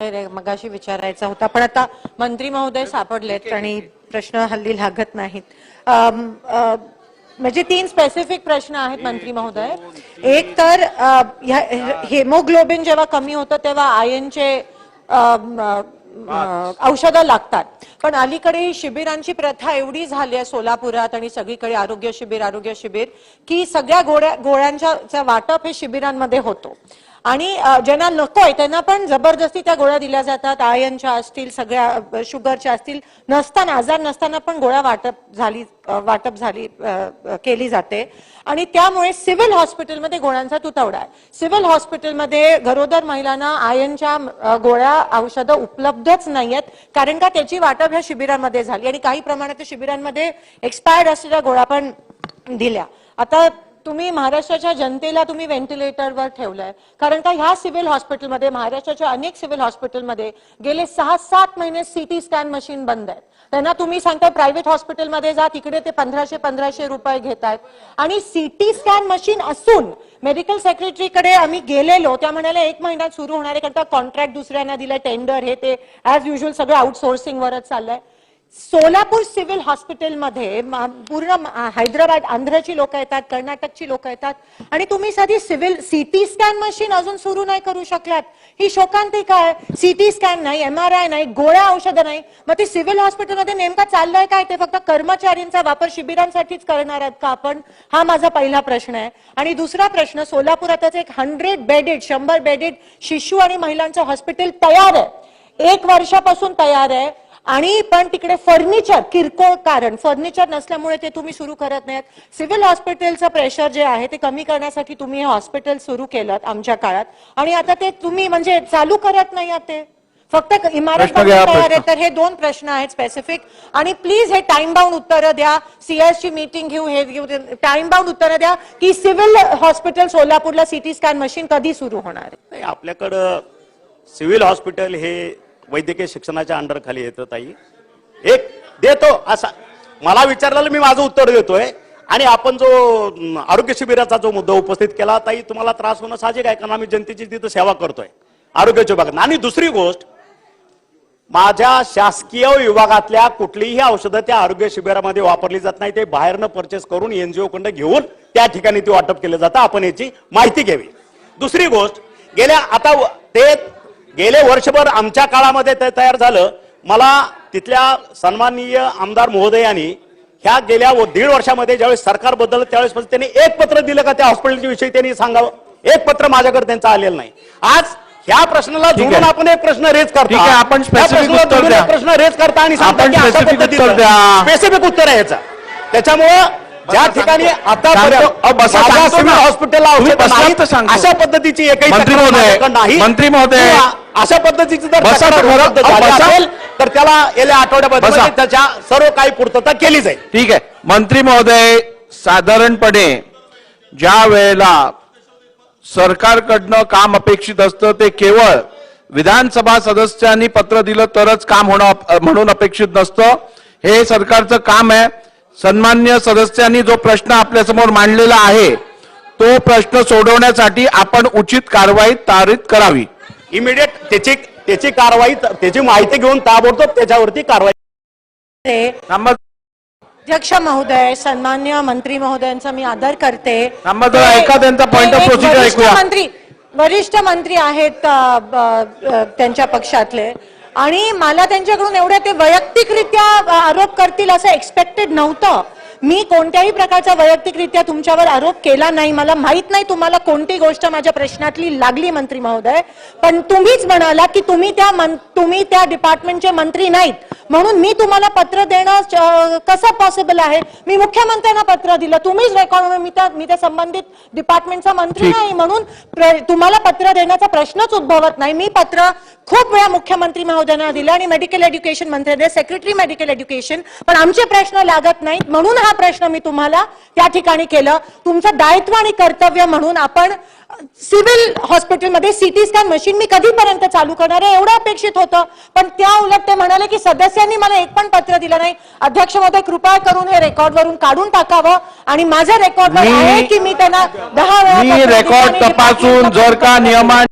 मगाशी विचारायचा होता. पण आता मंत्री महोदय सापडलेत आणि प्रश्न हल्ली लागत नाहीत. म्हणजे तीन स्पेसिफिक प्रश्न आहेत मंत्री महोदय. एक तर हेमोग्लोबिन जेव्हा कमी होतं तेव्हा आयनचे औषधं लागतात. पण अलीकडे ही शिबिरांची प्रथा एवढी झाली आहे सोलापुरात आणि सगळीकडे आरोग्य शिबिर आरोग्य शिबिर की सगळ्या गोळ्या गोळ्यांच्या वाटप हे शिबिरांमध्ये होतो. आणि ज्यांना नकोय त्यांना पण जबरदस्ती त्या गोळ्या दिल्या जातात. आयनच्या असतील सगळ्या शुगरच्या असतील. नसताना आजार नसताना पण गोळ्या वाटप झाली वाटप झाली केली जाते. आणि त्यामुळे सिव्हिल हॉस्पिटलमध्ये गोळ्यांचा तुटवडा आहे. सिव्हिल हॉस्पिटलमध्ये गरोदर महिलांना आयनच्या गोळ्या औषधं उपलब्धच नाही आहेत कारण का त्याची वाटप ह्या शिबिरांमध्ये झाली. आणि काही प्रमाणात त्या शिबिरांमध्ये एक्सपायर्ड असलेल्या गोळ्या पण दिल्या. आता तुम्ही महाराष्ट्राच्या जनतेला तुम्ही व्हेंटिलेटरवर ठेवलंय. कारण का ह्या सिव्हिल हॉस्पिटलमध्ये महाराष्ट्राच्या अनेक सिव्हिल हॉस्पिटलमध्ये गेले सहा सात महिने सीटी स्कॅन मशीन बंद आहेत. त्यांना तुम्ही सांगताय प्रायव्हेट हॉस्पिटलमध्ये जा तिकडे ते पंधराशे पंधराशे रुपये घेत आहेत आणि सीटी स्कॅन मशीन असून मेडिकल सेक्रेटरीकडे आम्ही गेलेलो त्या म्हणाल्या एक महिन्यात सुरू होणार आहे कारण का कॉन्ट्रॅक्ट दुसऱ्यांना दिलाय टेंडर हे ते ऍज युजल सगळं आउटसोर्सिंगवरच चाललंय. सोलापूर सिव्हिल हॉस्पिटलमध्ये पूर्ण हैदराबाद आंध्रची लोक येतात कर्नाटकची लोक येतात. आणि तुम्ही साधी सिव्हिल सीटी स्कॅन मशीन अजून सुरू नाही करू शकलात. ही शोकांतिका आहे. सीटी स्कॅन नाही एमआरआय नाही गोळ्या औषधं नाही. मग ते सिव्हिल हॉस्पिटलमध्ये नेमका चाललंय काय ते फक्त कर्मचाऱ्यांचा वापर शिबिरांसाठीच करणार आहेत का आपण? हा माझा पहिला प्रश्न आहे. आणि दुसरा प्रश्न सोलापुरातच एक हंड्रेड बेडेड शंभर बेडेड शिशु आणि महिलांचं हॉस्पिटल तयार आहे. एक वर्षापासून तयार आहे. आणि पण तिकडे फर्निचर किरकोळ कारण. फर्निचर नसल्यामुळे ते तुम्ही सुरू करत नाहीत. सिव्हिल हॉस्पिटलचं प्रेशर जे आहे ते कमी करण्यासाठी तुम्ही हे हॉस्पिटल सुरू केलं आमच्या काळात. आणि आता ते तुम्ही म्हणजे चालू करत नाही ते. फक्त इमारत तयार आहे. तर हे दोन प्रश्न आहेत स्पेसिफिक आणि प्लीज हे टाइम बाउंड उत्तरं द्या. सीएस ची मीटिंग घेऊ हे घेऊ टाइम बाउंड उत्तरं द्या की सिव्हिल हॉस्पिटल सोलापूरला सिटी स्कॅन मशीन कधी सुरू होणार आहे? आपल्याकडं सिव्हिल हॉस्पिटल हे वैद्यकीय शिक्षणाच्या अंडर खाली येतं ताई. एक देतो असा. मला विचारलेलं मी माझं उत्तर देतोय. आणि आपण जो आरोग्य शिबिराचा जो मुद्दा उपस्थित केला ताई तुम्हाला त्रास होणं साहजिक आहे कारण आम्ही जनतेची तिथं सेवा करतोय. आरोग्याच्या विभागात आणि दुसरी गोष्ट माझ्या शासकीय विभागातल्या कुठलीही औषधं त्या आरोग्य शिबिरामध्ये वापरली जात नाही. ते बाहेरनं परचेस करून एनजीओ कडनं घेऊन त्या ठिकाणी ते वाटप केलं जातं. आपण याची माहिती घ्यावी. दुसरी गोष्ट गेल्या आता ते गेले वर्षभर आमच्या काळामध्ये ते तयार झालं मला तिथल्या सन्माननीय आमदार महोदयांनी ह्या गेल्या व- दीड वर्षामध्ये ज्यावेळेस सरकार बदललं त्यावेळेस त्यांनी एक पत्र दिलं का त्या हॉस्पिटलच्या विषयी त्यांनी सांगावं एक पत्र माझ्याकडे त्यांचं आलेलं नाही आज ह्या प्रश्नाला जोडून. आपण एक प्रश्न रेज करतो ठीक आहे, आपण specific उत्तर द्या. प्रश्न रेज करता आणि. स्पेसिफिक उत्तर आहे याचं त्याच्यामुळं ज्या ठिकाणी आता सांगतो. अशा पद्धतीची एकही नाही मंत्री महोदय. अशा पद्धतीची जर. उपलब्ध झाली. असेल, तर त्याला गेल्या आठवड्यामध्ये बसा. त्याच्या सर्व काही पूर्तता केली जाईल ठीक आहे मंत्री महोदय साधारणपणे ज्या वेळेला सरकारकडनं काम अपेक्षित असतं ते केवळ विधानसभा सदस्यांनी पत्र दिलं तरच काम होणं म्हणून अपेक्षित नसतं हे सरकारचं काम आहे सन्मान्य सदस्यांनी जो प्रश्न आपल्यासमोर मांडलेला आहे तो प्रश्न सोडवण्यासाठी आपण उचित कारवाई तारीत करावी इमिडिएट त्याची त्याची कारवाई त्याची माहिती घेऊन ताबडतोब त्याच्यावरती कारवाई. अध्यक्ष महोदय सन्मान्य मंत्री महोदयांचा मी आदर करते. ऐका त्यांचा ऐकूया. मंत्री वरिष्ठ मंत्री आहेत त्यांच्या पक्षातले. आणि मला त्यांच्याकडून एवढे ते वैयक्तिकरित्या आरोप करतील असं एक्सपेक्टेड नव्हतं. मी कोणत्याही प्रकारचा वैयक्तिकरित्या तुमच्यावर आरोप केला नाही. मला माहीत नाही तुम्हाला कोणती गोष्ट माझ्या प्रश्नातली लागली मंत्री महोदय. पण तुम्हीच म्हणाला की तुम्ही त्या मन- तुम्ही त्या डिपार्टमेंटचे मंत्री नाहीत. म्हणून मी तुम्हाला पत्र देणं कसं पॉसिबल आहे? मी मुख्यमंत्र्यांना पत्र दिलं. तुम्हीच रेकॉर्ड मी त्या मी त्या संबंधित डिपार्टमेंटचा मंत्री. नाही म्हणून तुम्हाला पत्र देण्याचा प्रश्नच उद्भवत नाही. मी पत्र खूप वेळा मुख्यमंत्री महोदयांना दिलं आणि मेडिकल एज्युकेशन मंत्री सेक्रेटरी मेडिकल एज्युकेशन पण आमचे प्रश्न लागत नाहीत. म्हणून हा प्रश्न मी तुम्हाला त्या ठिकाणी केलं. तुमचं दायित्व आणि कर्तव्य म्हणून आपण सिव्हिल हॉस्पिटलमध्ये सिटी स्कॅन मशीन मी कधीपर्यंत चालू करणार आहे एवढं अपेक्षित होतं पण त्या उलट ते म्हणाले की सदस्यांनी मला एक पण पत्र दिलं नाही अध्यक्ष महोदय कृपा करून हे रेकॉर्डवरून काढून टाकावं आणि माझ्या रेकॉर्डवर मी- आहे की मी त्यांना दहा वेळा रेकॉर्ड तपासून जर का. नियमा